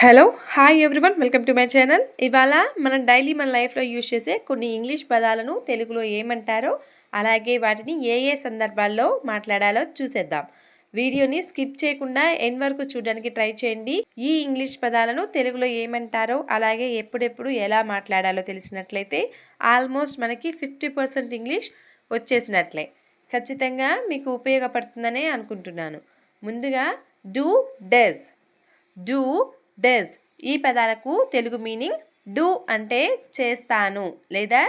Hello hi everyone welcome to my channel. ఇవాళ మనం daily మన లైఫ్లో యూజ్ చేసే కొన్ని ఇంగ్లీష్ పదాలను తెలుగులో ఏమంటారో అలాగే వాటిని ఏ ఏ సందర్భాల్లో మాట్లాడాలో చూసేద్దాం. వీడియోని స్కిప్ చేయకుండా ఎన్ వరకు చూడడానికి ట్రై చేయండి. ఈ ఇంగ్లీష్ పదాలను తెలుగులో ఏమంటారో అలాగే ఎప్పుడెప్పుడు ఎలా మాట్లాడాలో తెలిసినట్లయితే ఆల్మోస్ట్ మనకి ఫిఫ్టీ పర్సెంట్ ఇంగ్లీష్ వచ్చేసినట్లే. ఖచ్చితంగా మీకు ఉపయోగపడుతుందనే అనుకుంటున్నాను. ముందుగా డూ డెజ్ డూ డెస్ ఈ పదాలకు తెలుగు మీనింగ్ డూ అంటే చేస్తాను లేదా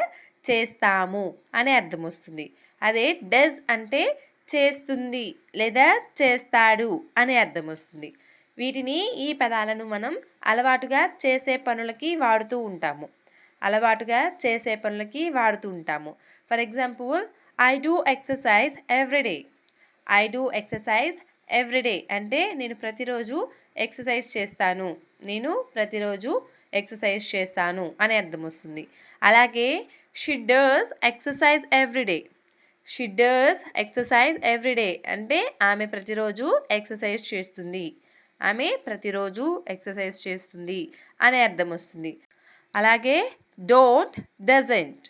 చేస్తాము అనే అర్థం వస్తుంది. అదే డెస్ అంటే చేస్తుంది లేదా చేస్తాడు అనే అర్థం వస్తుంది. వీటిని ఈ పదాలను మనం అలవాటుగా చేసే పనులకి వాడుతూ ఉంటాము. అలవాటుగా చేసే పనులకి వాడుతూ ఉంటాము. For example I do exercise everyday I do exercise everyday అంటే నేను ప్రతిరోజు ఎక్సర్సైజ్ చేస్తాను. నేను ప్రతిరోజు ఎక్సర్సైజ్ చేస్తాను అనే అర్థం వస్తుంది. అలాగే she exercise everyday she does exercise everyday అంటే ఆమె ప్రతిరోజు ఎక్సర్సైజ్ చేస్తుంది. ఆమె ప్రతిరోజు ఎక్సర్సైజ్ చేస్తుంది అనే అర్థం వస్తుంది. అలాగే don't doesn't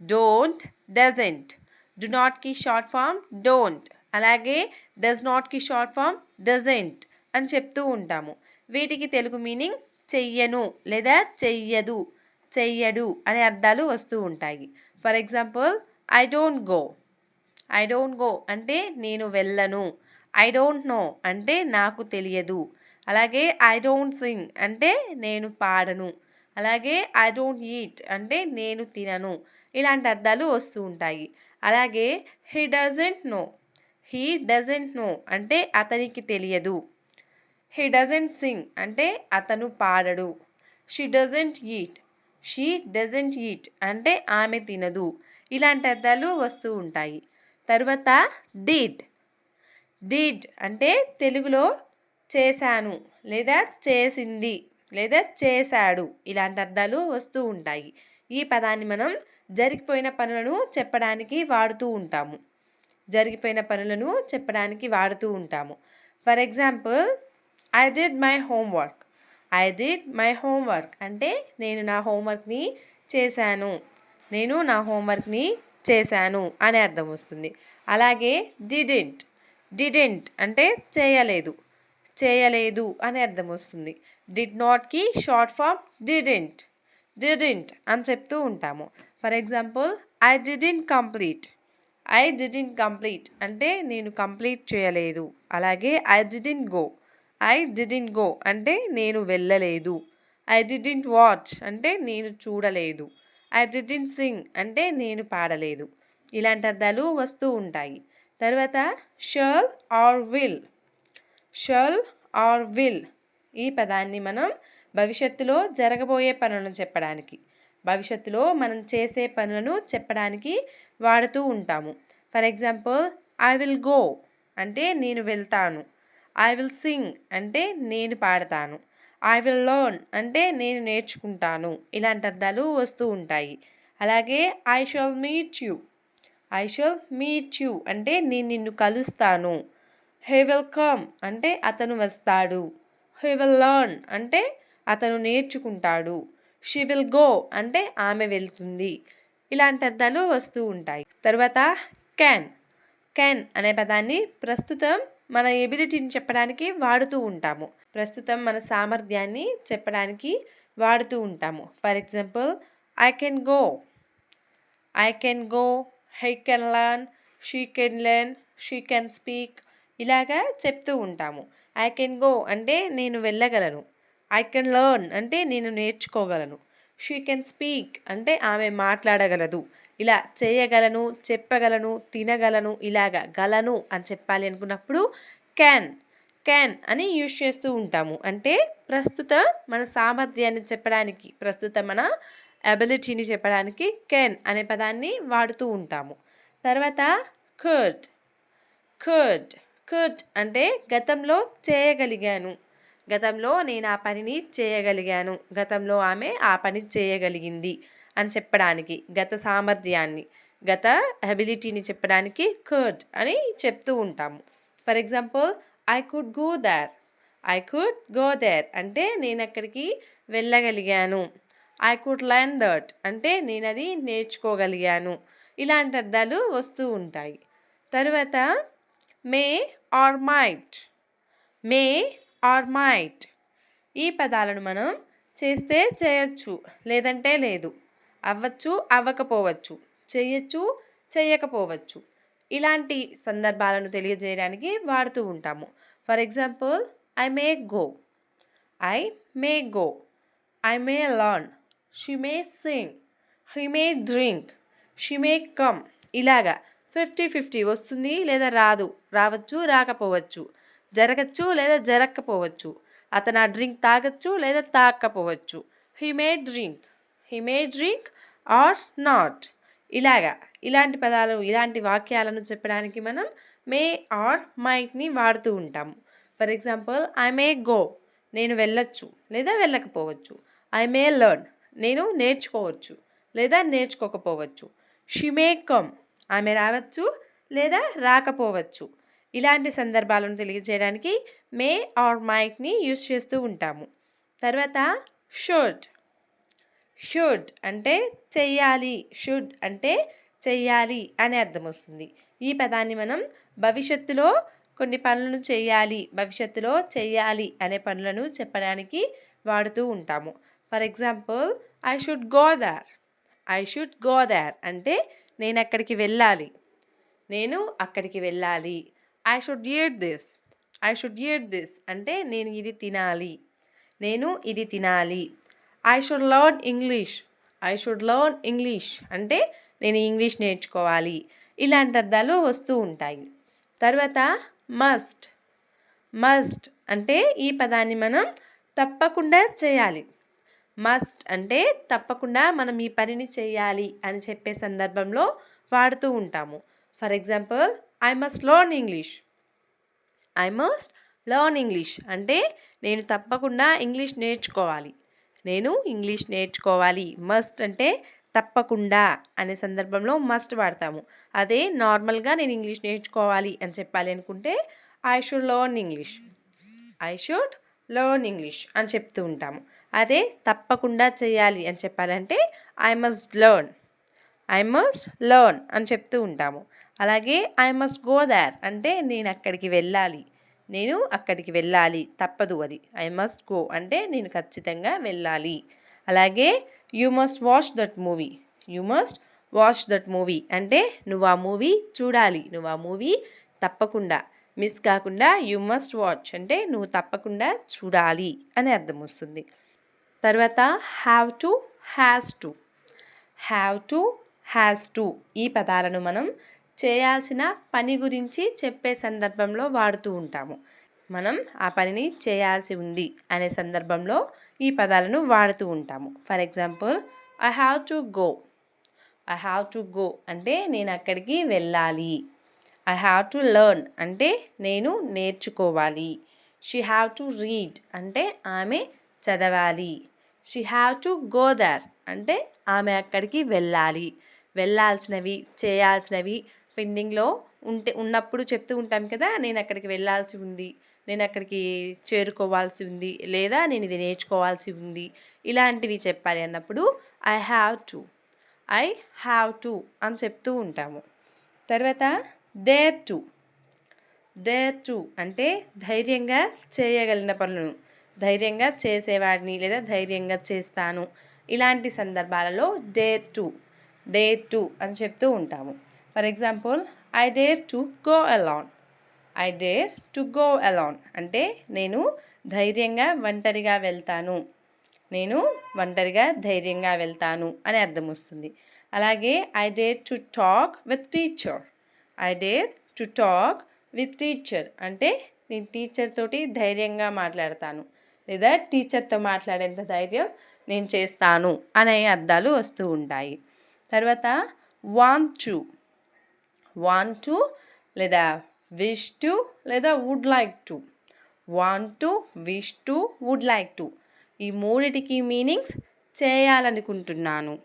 don't doesn't do నాట్కి short form don't అలాగే డస్ నాట్కి షార్ట్ ఫామ్ డజెంట్ అని చెప్తూ ఉంటాము. వీటికి తెలుగు మీనింగ్ చెయ్యను లేదా చెయ్యదు చెయ్యడు అనే అర్థాలు వస్తూ ఉంటాయి. For example I don't go. I don't go అంటే నేను వెళ్ళను. ఐ డోంట్ నో అంటే నాకు తెలియదు. అలాగే ఐ డోంట్ సింగ్ అంటే నేను పాడను. అలాగే ఐ డోంట్ ఈట్ అంటే నేను తినను. ఇలాంటి అర్థాలు వస్తూ ఉంటాయి. అలాగే he doesn't know. He doesn't know అంటే అతనికి తెలియదు. హీ డజెంట్ సింగ్ అంటే అతను పాడడు. She doesn't eat she doesn't eat అంటే ఆమె తినదు. ఇలాంటి అర్థాలు వస్తూ ఉంటాయి. తర్వాత డీడ్ డీడ్ అంటే తెలుగులో చేశాను లేదా చేసింది లేదా చేశాడు ఇలాంటి అర్థాలు వస్తూ ఉంటాయి. ఈ పదాన్ని మనం జరిగిపోయిన పనులను చెప్పడానికి వాడుతూ ఉంటాము. జరిగిపోయిన పనులను చెప్పడానికి వాడుతూ ఉంటాము. For example I did my homework I did my homework అంటే నేను నా హోంవర్క్ని చేశాను. నేను నా హోంవర్క్ని చేశాను అనే అర్థం వస్తుంది. అలాగే డిడెంట్ డిడెంట్ అంటే చేయలేదు. చేయలేదు అనే అర్థం వస్తుంది. డిడ్ నాట్కి షార్ట్ ఫామ్ డిడెంట్ డిడెంట్ అని చెప్తూ ఉంటాము. For example I didn't complete I didn't complete అంటే నేను కంప్లీట్ చేయలేదు. అలాగే I didn't go I didn't go అంటే నేను వెళ్ళలేదు. ఐ డిడింట్ వాచ్ అంటే నేను చూడలేదు. ఐ డిడింట్ సింగ్ అంటే నేను పాడలేదు. ఇలాంటి అర్థాలు వస్తూ ఉంటాయి. తర్వాత shall or will shall or will ఈ పదాన్ని మనం భవిష్యత్తులో జరగబోయే పనులను చెప్పడానికి భవిష్యత్తులో మనం చేసే పనులను చెప్పడానికి వాడుతూ ఉంటాము. For example I will go అంటే నేను వెళ్తాను. ఐ విల్ సింగ్ అంటే నేను పాడతాను. ఐ విల్ లర్న్ అంటే నేను నేర్చుకుంటాను. ఇలాంటి అర్థాలు వస్తూ ఉంటాయి. అలాగే I shall meet you I shall meet you అంటే నేను నిన్ను కలుస్తాను. హే విల్ కమ్ అంటే అతను వస్తాడు. హే విల్ లర్న్ అంటే అతను నేర్చుకుంటాడు. షీ విల్ గో అంటే ఆమె వెళ్తుంది. ఇలాంటి అర్థాలు వస్తూ ఉంటాయి. తర్వాత క్యాన్ క్యాన్ అనే పదాన్ని ప్రస్తుతం మన ఎబిలిటీని చెప్పడానికి వాడుతూ ఉంటాము. ప్రస్తుతం మన సామర్థ్యాన్ని చెప్పడానికి వాడుతూ ఉంటాము. For example I can go I can go he can learn she can learn she can speak ఇలాగా చెప్తూ ఉంటాము. ఐ కెన్ గో అంటే నేను వెళ్ళగలను. ఐ కెన్ లర్న్ అంటే నేను నేర్చుకోగలను. షీ కెన్ స్పీక్ అంటే ఆమె మాట్లాడగలదు. ఇలా చేయగలను చెప్పగలను తినగలను ఇలాగ గలను అని చెప్పాలి అనుకున్నప్పుడు క్యాన్ క్యాన్ అని యూజ్ చేస్తూ ఉంటాము. అంటే ప్రస్తుత మన సామర్థ్యాన్ని చెప్పడానికి ప్రస్తుత మన అబిలిటీని చెప్పడానికి కెన్ అనే పదాన్ని వాడుతూ ఉంటాము. తర్వాత కర్ట్ కర్ట్ కర్ట్ అంటే గతంలో చేయగలిగాను. గతంలో నేను ఆ పనిని చేయగలిగాను. గతంలో ఆమె ఆ పని చేయగలిగింది. అని చెప్పడానికి గత సామర్థ్యాన్ని గత అబిలిటీని చెప్పడానికి కర్డ్ అని చెప్తూ ఉంటాము. For example I could go there I could go there అంటే నేను అక్కడికి వెళ్ళగలిగాను. ఐ కుడ్ లర్న్ దట్ అంటే నేను అది నేర్చుకోగలిగాను. ఇలాంటి అర్థాలు వస్తూ ఉంటాయి. తరువాత may or might may or might ఈ పదాలను మనం చేస్తే చేయొచ్చు. లేదంటే లేదు. అవ్వచ్చు అవ్వకపోవచ్చు. చేయొచ్చు చేయకపోవచ్చు ఇలాంటి సందర్భాలను తెలియజేయడానికి వాడుతూ ఉంటాము. For example I may go. I may go. I may learn. She may sing. He may drink. She may come. ఇలాగా ఫిఫ్టీ ఫిఫ్టీ వస్తుంది లేదా రాదు. రావచ్చు రాకపోవచ్చు. జరగచ్చు లేదా జరగకపోవచ్చు అతను ఆ డ్రింక్ తాగొచ్చు లేదా తాగకపోవచ్చు he may drink. He may drink or not ఇలాగా ఇలాంటి పదాలు ఇలాంటి వాక్యాలను చెప్పడానికి మనం మే ఆర్ మైట్ని వాడుతూ ఉంటాము for example I may go నేను వెళ్ళొచ్చు లేదా వెళ్ళకపోవచ్చు. ఐ మే లర్న్ నేను నేర్చుకోవచ్చు లేదా నేర్చుకోకపోవచ్చు. షీ మే కమ్ ఆమె రావచ్చు లేదా రాకపోవచ్చు. ఇలాంటి సందర్భాలను తెలియజేయడానికి మే ఆర్ మైక్ని యూస్ చేస్తూ ఉంటాము. తర్వాత షర్ట్ షుడ్ అంటే చెయ్యాలి. షుడ్ అంటే చెయ్యాలి అనే అర్థం వస్తుంది. ఈ పదాన్ని మనం భవిష్యత్తులో కొన్ని పనులను చేయాలి భవిష్యత్తులో చేయాలి అనే పనులను చెప్పడానికి వాడుతూ ఉంటాము. For example I should go there I should go there అంటే నేను అక్కడికి వెళ్ళాలి. నేను అక్కడికి వెళ్ళాలి. I should eat this I should eat this అంటే నేను ఇది తినాలి. నేను ఇది తినాలి. I should learn English I should learn English అంటే నేను ఇంగ్లీష్ నేర్చుకోవాలి. ఇలాంటి అర్థాలు వస్తూ ఉంటాయి. తర్వాత మస్ట్ మస్ట్ అంటే ఈ పదాన్ని మనం తప్పకుండా చేయాలి. మస్ట్ అంటే తప్పకుండా మనం ఈ పనిని చేయాలి అని చెప్పే సందర్భంలో వాడుతూ ఉంటాము. For example I must learn English I must learn English అంటే నేను తప్పకుండా ఇంగ్లీష్ నేర్చుకోవాలి. నేను ఇంగ్లీష్ నేర్చుకోవాలి. మస్ట్ అంటే తప్పకుండా అనే సందర్భంలో మస్ట్ వాడతాము. అదే నార్మల్గా నేను ఇంగ్లీష్ నేర్చుకోవాలి అని చెప్పాలి అనుకుంటే I should learn English I should learn English అని చెప్తూ ఉంటాము. అదే తప్పకుండా చేయాలి అని చెప్పాలంటే I must learn I must learn అని చెప్తూ ఉంటాము. అలాగే ఐ మస్ట్ గో దార్ అంటే నేను అక్కడికి వెళ్ళాలి. నేను అక్కడికి వెళ్ళాలి. తప్పదు అది. ఐ మస్ట్ గో అంటే నేను ఖచ్చితంగా వెళ్ళాలి. అలాగే you must watch that movie you must watch that movie అంటే నువ్వు ఆ మూవీ చూడాలి. నువ్వు ఆ మూవీ తప్పకుండా. మిస్ కాకుండా యూ మస్ట్ వాచ్ అంటే నువ్వు తప్పకుండా చూడాలి అని అర్థం వస్తుంది. తర్వాత have to has to have to has to ఈ పదాలను మనం చేయాల్సిన పని గురించి చెప్పే సందర్భంలో వాడుతూ ఉంటాము. మనం ఆ పనిని చేయాల్సి ఉంది అనే సందర్భంలో ఈ పదాలను వాడుతూ ఉంటాము. For example I have to go I have to go అంటే నేను అక్కడికి వెళ్ళాలి. ఐ హ్యావ్ టు లర్న్ అంటే నేను నేర్చుకోవాలి. షీ హ్యావ్ టు రీడ్ అంటే ఆమె చదవాలి. She have to go there అంటే ఆమె అక్కడికి వెళ్ళాలి. వెళ్ళాల్సినవి చేయాల్సినవి పెండింగ్లో ఉంటే ఉన్నప్పుడు చెప్తూ ఉంటాం కదా నేను అక్కడికి వెళ్ళాల్సి ఉంది నేను అక్కడికి చేరుకోవాల్సి ఉంది లేదా నేను ఇది నేర్చుకోవాల్సి ఉంది ఇలాంటివి చెప్పాలి అన్నప్పుడు I have to I have to అని చెప్తూ ఉంటాము. తర్వాత దేర్ టు దేర్ టు అంటే ధైర్యంగా చేయగలిగిన పనులను ధైర్యంగా చేసేవాడిని లేదా ధైర్యంగా చేస్తాను ఇలాంటి సందర్భాలలో డేర్ టు డేర్ టు అని చెప్తూ ఉంటాము. For example I dare to go alone I dare to go alone అంటే నేను ధైర్యంగా ఒంటరిగా వెళ్తాను. నేను ఒంటరిగా ధైర్యంగా వెళ్తాను అని అర్థం వస్తుంది. అలాగే I dare to talk with teacher I dare to talk with teacher అంటే నేను టీచర్ తోటి ధైర్యంగా మాట్లాడతాను. లేదా టీచర్తో మాట్లాడేంత ధైర్యం నేను చేస్తాను అనే అర్థాలు వస్తూ ఉంటాయి. తర్వాత వాంట్ టు వాంట్ టు లేదా విష్ టు లేదా would like to. Want to wish to would like to. ఈ మూడిటికి మీనింగ్స్ చేయాలనుకుంటున్నాను.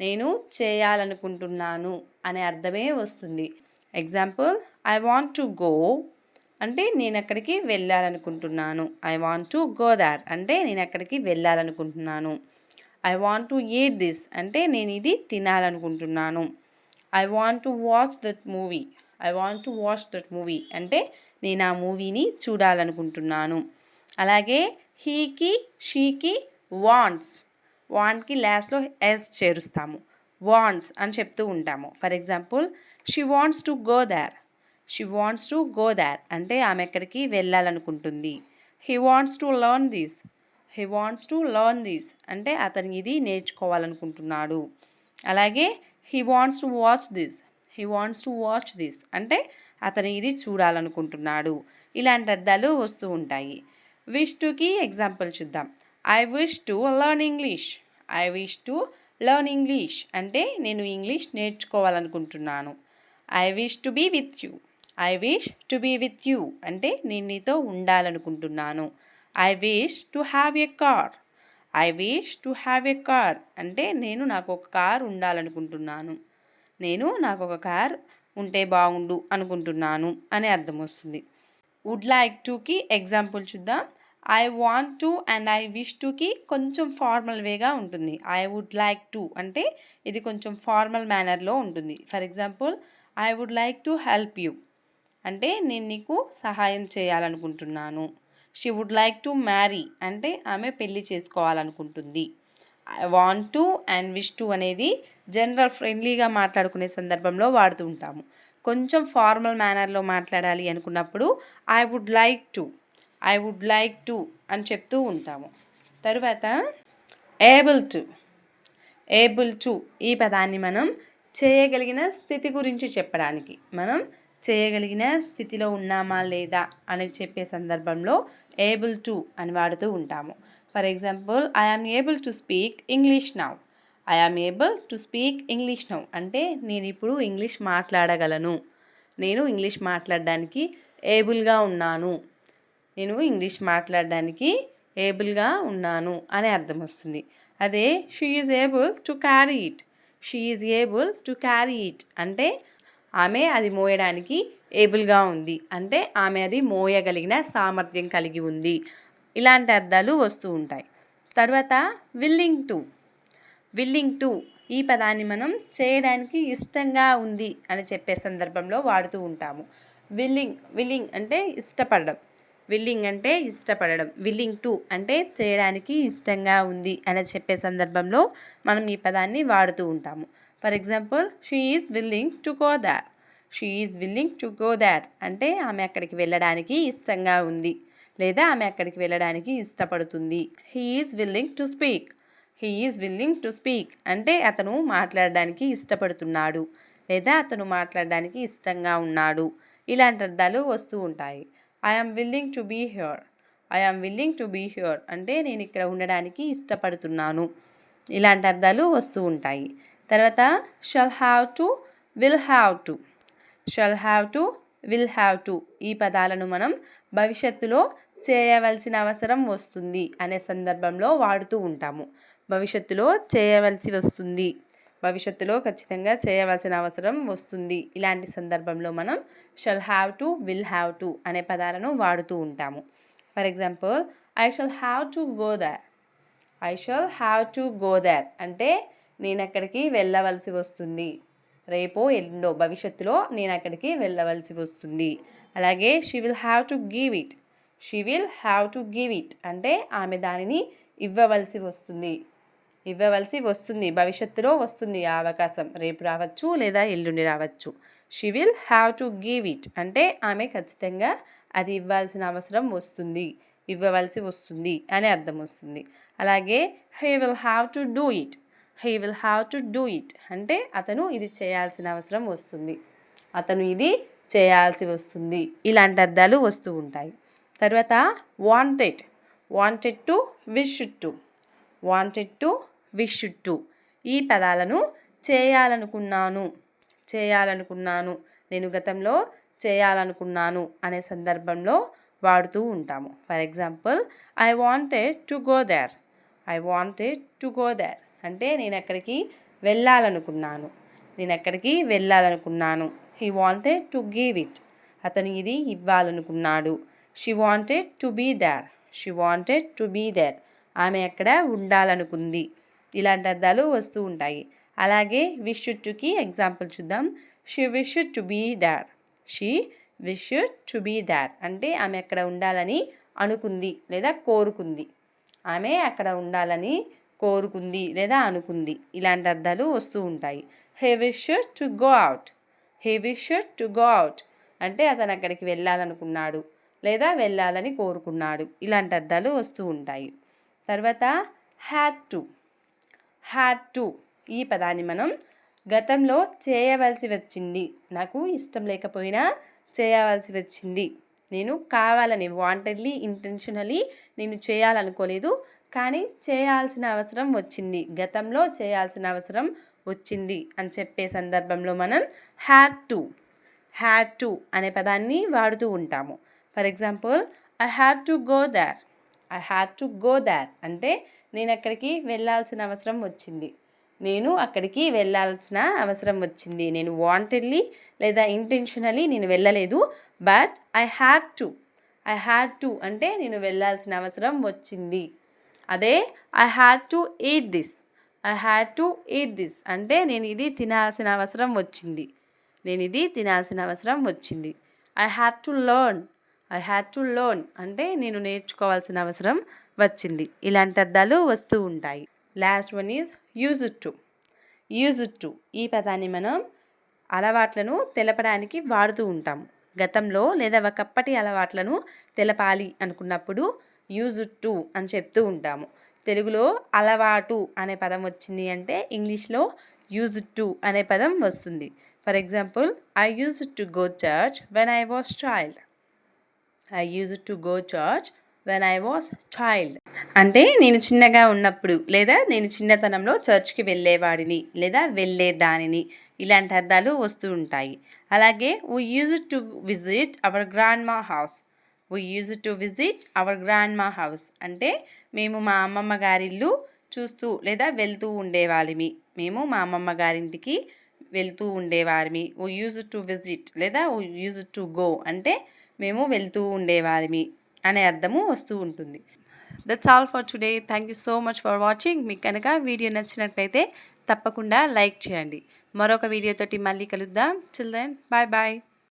నేను చేయాలనుకుంటున్నాను అనే అర్థమే వస్తుంది. Example I want to go అంటే నేను అక్కడికి వెళ్ళాలనుకుంటున్నాను. I want to go there అంటే నేను అక్కడికి వెళ్ళాలనుకుంటున్నాను. I want to eat this అంటే నేను ఇది తినాలనుకుంటున్నాను. I want to watch that movie I want to watch that movie అంటే నేను ఆ మూవీని చూడాలనుకుంటున్నాను. అలాగే హీకి షీకి వాంట్స్ వాంట్కి లాస్ట్లో ఎస్ చేరుస్తాము. వాంట్స్ అని చెప్తూ ఉంటాము. For example she wants to go there she wants to go there అంటే ఆమె ఎక్కడికి వెళ్ళాలనుకుంటుంది. He wants to learn this he wants to learn this అంటే అతను ఇది నేర్చుకోవాలనుకుంటున్నాడు. అలాగే he wants to watch this he wants to watch this అంటే అతను ఇది చూడాలనుకుంటున్నాడు. ఇలాంటి అర్థాలు వస్తూ ఉంటాయి. విష్ టుకి ఎగ్జాంపుల్ చూద్దాం. I wish to learn English I wish to learn English అంటే నేను English నేర్చుకోవాలనుకుంటున్నాను. I wish to be with you I wish to be with you అంటే నేను నీతో ఉండాలనుకుంటున్నాను. I wish to have a car I wish to have a car అంటే నేను నాకు ఒక కార్ ఉండాలనుకుంటున్నాను. నేను నాకు ఒక కార్ ఉంటే బాగుండు అనుకుంటున్నాను అనే అర్థం వస్తుంది. వుడ్ లైక్ టుకి ఎగ్జాంపుల్ చూద్దాం. I want to and I wish Tuki కొంచెం ఫార్మల్ వేగా ఉంటుంది. ఐ వుడ్ లైక్ టు అంటే ఇది కొంచెం ఫార్మల్ మేనర్లో ఉంటుంది. For example I would like to help you అంటే నేను నీకు సహాయం చేయాలనుకుంటున్నాను. She would like to marry అంటే ఆమె పెళ్ళి చేసుకోవాలనుకుంటుంది. I want to and wish to అనేది జనరల్ ఫ్రెండ్లీగా మాట్లాడుకునే సందర్భంలో వాడుతూ ఉంటాము. కొంచెం ఫార్మల్ మేనర్లో మాట్లాడాలి అనుకున్నప్పుడు I would like to I would like to అని చెప్తూ ఉంటాము. తరువాత ఏబుల్ టు ఏబుల్ టు ఈ పదాన్ని మనం చేయగలిగిన స్థితి గురించి చెప్పడానికి మనం చేయగలిగిన స్థితిలో ఉన్నామా లేదా అని చెప్పే సందర్భంలో ఏబుల్ టు అని వాడుతూ ఉంటాము. For example I able to speak English now I able to speak English now అంటే నేను ఇప్పుడు ఇంగ్లీష్ మాట్లాడగలను. నేను ఇంగ్లీష్ మాట్లాడడానికి ఏబుల్గా ఉన్నాను. నేను ఇంగ్లీష్ మాట్లాడడానికి ఏబుల్గా ఉన్నాను అనే అర్థం వస్తుంది. అదే she is able to carry it she is able to carry it అంటే ఆమె అది మోయడానికి ఏబుల్గా ఉంది. అంటే ఆమె అది మోయగలిగిన సామర్థ్యం కలిగి ఉంది. ఇలాంటి అర్థాలు వస్తూ ఉంటాయి. తర్వాత విల్లింగ్ టు. విల్లింగ్ టు ఈ పదాన్ని మనం చేయడానికి ఇష్టంగా ఉంది అని చెప్పే సందర్భంలో వాడుతూ ఉంటాము. విల్లింగ్ విల్లింగ్ అంటే ఇష్టపడడం. విల్లింగ్ అంటే ఇష్టపడడం. విల్లింగ్ టు అంటే చేయడానికి ఇష్టంగా ఉంది అని చెప్పే సందర్భంలో మనం ఈ పదాన్ని వాడుతూ ఉంటాము. For example she is willing to go there she is willing to go there అంటే ఆమె అక్కడికి వెళ్ళడానికి ఇష్టంగా ఉంది. లేదా ఆమె అక్కడికి వెళ్ళడానికి ఇష్టపడుతుంది. He is willing to speak. He is willing to speak. అంటే అతను మాట్లాడడానికి ఇష్టపడుతున్నాడు. లేదా అతను మాట్లాడడానికి ఇష్టంగా ఉన్నాడు. ఇలాంటి అర్థాలు వస్తూ ఉంటాయి. I willing to be here I willing to be here అంటే నేను ఇక్కడ ఉండడానికి ఇష్టపడుతున్నాను. ఇలాంటి అర్థాలు వస్తూ ఉంటాయి. తర్వాత shall have to will have to shall have to will have to ఈ పదాలను మనం భవిష్యత్తులో చేయవలసిన అవసరం వస్తుంది అనే సందర్భంలో వాడుతూ ఉంటాము. భవిష్యత్తులో చేయవలసి వస్తుంది. భవిష్యత్తులో ఖచ్చితంగా చేయవలసిన అవసరం వస్తుంది. ఇలాంటి సందర్భంలో మనం shall have to will have to అనే పదాలను వాడుతూ ఉంటాము. For example I shall have to go there I shall have to go there అంటే నేను అక్కడికి వెళ్ళవలసి వస్తుంది. రేపో ఎల్లుండో భవిష్యత్తులో నేను అక్కడికి వెళ్ళవలసి వస్తుంది. అలాగే she will have to give it she will have to give it అంటే ఆమె దానిని ఇవ్వవలసి వస్తుంది. ఇవ్వవలసి వస్తుంది. భవిష్యత్తులో వస్తుంది ఆ అవకాశం. రేపు రావచ్చు లేదా ఎల్లుండి రావచ్చు. She will have to give it అంటే ఆమె ఖచ్చితంగా అది ఇవ్వాల్సిన అవసరం వస్తుంది. ఇవ్వవలసి వస్తుంది అని అర్థం వస్తుంది. అలాగే he will have to do it he will have to do it. అంటే అతను ఇది చేయాల్సిన అవసరం వస్తుంది. అతను ఇది చేయాల్సి వస్తుంది. ఇలాంటి అర్థాలు వస్తూ ఉంటాయి. తర్వాత wanted wanted to wish to wanted to wish to ఈ పదాలను చేయాలనుకున్నాను. చేయాలనుకున్నాను. నేను గతంలో చేయాలనుకున్నాను అనే సందర్భంలో వాడుతూ ఉంటాము. For example I wanted to go there I wanted to go there అంటే నేను అక్కడికి వెళ్ళాలనుకున్నాను. నేను అక్కడికి వెళ్ళాలనుకున్నాను. He wanted to give it అతను ఇది ఇవ్వాలనుకున్నాడు. She wanted to be there she wanted to be there ఆమె అక్కడ ఉండాలనుకుంది. ఇలాంటి అర్థాలు వస్తూ ఉంటాయి. అలాగే విష్ టుకి ఎగ్జాంపుల్ చూద్దాం. She wish to be there she wish to be there అంటే ఆమె అక్కడ ఉండాలని అనుకుంది లేదా కోరుకుంది. ఆమె అక్కడ ఉండాలని కోరుకుంది లేదా అనుకుంది. ఇలాంటి అర్థాలు వస్తూ ఉంటాయి. He wish to go out. He wish to go out అంటే అతను అక్కడికి వెళ్ళాలనుకున్నాడు లేదా వెళ్ళాలని కోరుకున్నాడు. ఇలాంటి అర్థాలు వస్తూ ఉంటాయి. తర్వాత హ్యాడ్ టు హ్యాడ్ టు ఈ పదాన్ని మనం గతంలో చేయవలసి వచ్చింది. నాకు ఇష్టం లేకపోయినా చేయవలసి వచ్చింది. నేను కావాలని వాంటెడ్లీ ఇంటెన్షనలీ నేను చేయాలనుకోలేదు. కానీ చేయాల్సిన అవసరం వచ్చింది. గతంలో చేయాల్సిన అవసరం వచ్చింది అని చెప్పే సందర్భంలో మనం హ్యాడ్ టు హ్యాడ్ టు అనే పదాన్ని వాడుతూ ఉంటాము. For example I had to go there I had to go there అంటే నేను అక్కడికి వెళ్ళాల్సిన అవసరం వచ్చింది. నేను అక్కడికి వెళ్ళాల్సిన అవసరం వచ్చింది. నేను వాంటెడ్లీ లేదా ఇంటెన్షనలీ నేను వెళ్ళలేదు. But I had to I had to అంటే నేను వెళ్ళాల్సిన అవసరం వచ్చింది. అదే I had to eat this I had to eat this అంటే నేను ఇది తినాల్సిన అవసరం వచ్చింది. నేను ఇది తినాల్సిన అవసరం వచ్చింది. I had to learn I had to learn అంటే నేను నేర్చుకోవాల్సిన అవసరం వచ్చింది. ఇలాంటి అర్థాలు వస్తూ ఉంటాయి. Last one is use to use to ఈ పదాన్ని మనం అలవాట్లను తెలపడానికి వాడుతూ ఉంటాము. గతంలో లేదా ఒకప్పటి అలవాట్లను తెలపాలి అనుకున్నప్పుడు యూజ్ టు అని చెప్తూ ఉంటాము. తెలుగులో అలవాటు అనే పదం వచ్చింది అంటే ఇంగ్లీష్లో యూజ్ టు అనే పదం వస్తుంది. For example I use to go church when I was child I use to go church when I was child అంటే నేను చిన్నగా ఉన్నప్పుడు లేదా నేను చిన్నతనంలో చర్చ్కి వెళ్ళేవాడిని లేదా వెళ్ళేదానిని ఇలాంటి అర్థాలు వస్తూ ఉంటాయి. అలాగే we use to visit our grandma house we use to visit our grandma house అంటే మేము మా అమ్మమ్మ గారిల్లు చూస్తూ లేదా వెళ్తూ ఉండేవాళ్ళమి. మేము మా అమ్మమ్మ గారింటికి వెళ్తూ ఉండేవారిమి ఓ యూజ్ టు విజిట్ లేదా ఓ యూజ్ టు గో అంటే మేము వెళ్తూ ఉండేవారిమి అనే అర్థము వస్తూ ఉంటుంది. That's all for today thank you so much for watching మీకు కనుక వీడియో నచ్చినట్లయితే తప్పకుండా లైక్ చేయండి. మరొక వీడియోతోటి మళ్ళీ కలుద్దాం. Children bye bye